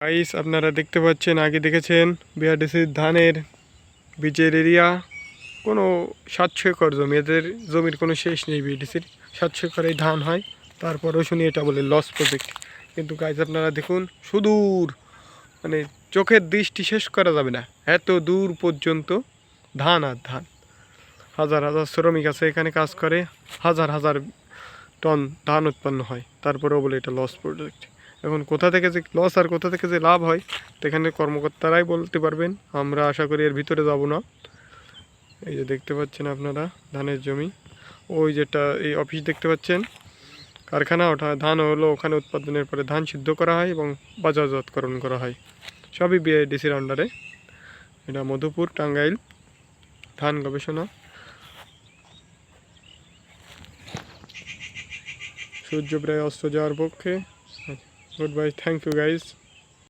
Guys আপনারা দেখতে পাচ্ছেন, আগে দেখেছেন বিআরডিসির ধানের বীজের এরিয়া কোনো সাতশো একর জমি, এদের জমির কোনো শেষ নেই বিআরডিসির সাতশো একরেই ধান হয়, তারপরেও শুনি এটা বলে লস প্রজেক্ট কিন্তু গাইস আপনারা দেখুন, সুদূর মানে চোখের দৃষ্টি শেষ করা যাবে না। এত দূর পর্যন্ত ধান আর ধান। হাজার হাজার শ্রমিক আছে এখানে কাজ করে, হাজার হাজার টন ধান উৎপন্ন হয়। তারপরেও বলে এটা লস প্রজেক্ট এখন কোথা থেকে যে লস আর কোথা থেকে যে লাভ হয়, সেখানে কর্মকর্তারাই বলতে পারবেন। আমরা আশা করি এর ভিতরে যাব না। এই যে দেখতে পাচ্ছেন আপনারা, ধানের জমি। ওই যেটা এই অফিস দেখতে পাচ্ছেন, কারখানা ওঠা ধান হলো ওখানে উৎপাদনের পরে ধান সিদ্ধ করা হয় এবং বাজারজাতকরণ করা হয়। সবই বিআইডিসির আন্ডারে এটা মধুপুর, টাঙ্গাইল, ধান গবেষণা। সূর্য প্রায় অস্ত যাওয়ার পক্ষে। goodbye thank you guys